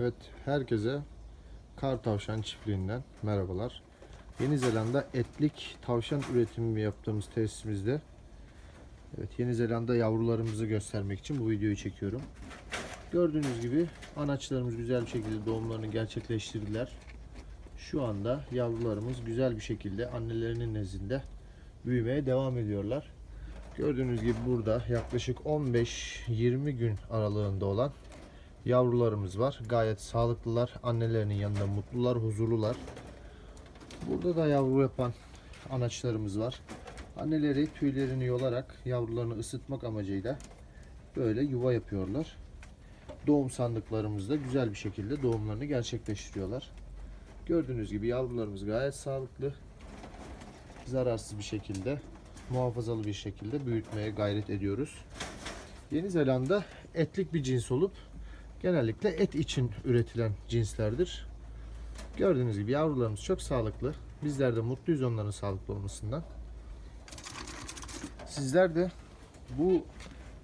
Evet, herkese Kar Tavşan Çiftliği'nden merhabalar. Yeni Zelanda etlik tavşan üretimi yaptığımız tesisimizde Evet, Yeni Zelanda yavrularımızı göstermek için bu videoyu çekiyorum. Gördüğünüz gibi anaçlarımız güzel bir şekilde doğumlarını gerçekleştirdiler. Şu anda yavrularımız güzel bir şekilde annelerinin nezdinde büyümeye devam ediyorlar. Gördüğünüz gibi burada yaklaşık 15-20 gün aralığında olan yavrularımız var. Gayet sağlıklılar. Annelerinin yanında mutlular, huzurlular. Burada da yavru yapan anaçlarımız var. Anneleri tüylerini yolarak yavrularını ısıtmak amacıyla böyle yuva yapıyorlar. Doğum sandıklarımızda güzel bir şekilde doğumlarını gerçekleştiriyorlar. Gördüğünüz gibi yavrularımız gayet sağlıklı. Zararsız bir şekilde, muhafazalı bir şekilde büyütmeye gayret ediyoruz. Yeni Zelanda etlik bir cins olup genellikle et için üretilen cinslerdir. Gördüğünüz gibi yavrularımız çok sağlıklı. Bizler de mutluyuz onların sağlıklı olmasından. Sizler de bu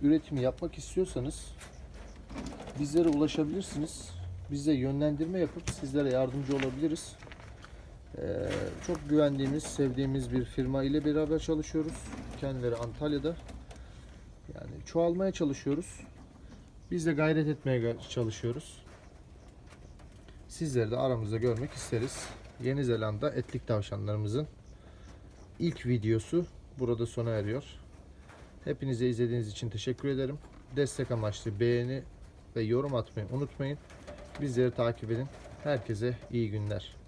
üretimi yapmak istiyorsanız bizlere ulaşabilirsiniz. Bize yönlendirme yapıp sizlere yardımcı olabiliriz. Ee, çok güvendiğimiz, sevdiğimiz bir firma ile beraber çalışıyoruz. Kendileri Antalya'da. Yani çoğalmaya çalışıyoruz. Biz de gayret etmeye çalışıyoruz. Sizleri de aramızda görmek isteriz. Yeni Zelanda etlik tavşanlarımızın ilk videosu burada sona eriyor. Hepinize izlediğiniz için teşekkür ederim. Destek amaçlı beğeni ve yorum atmayı unutmayın. Bizleri takip edin. Herkese iyi günler.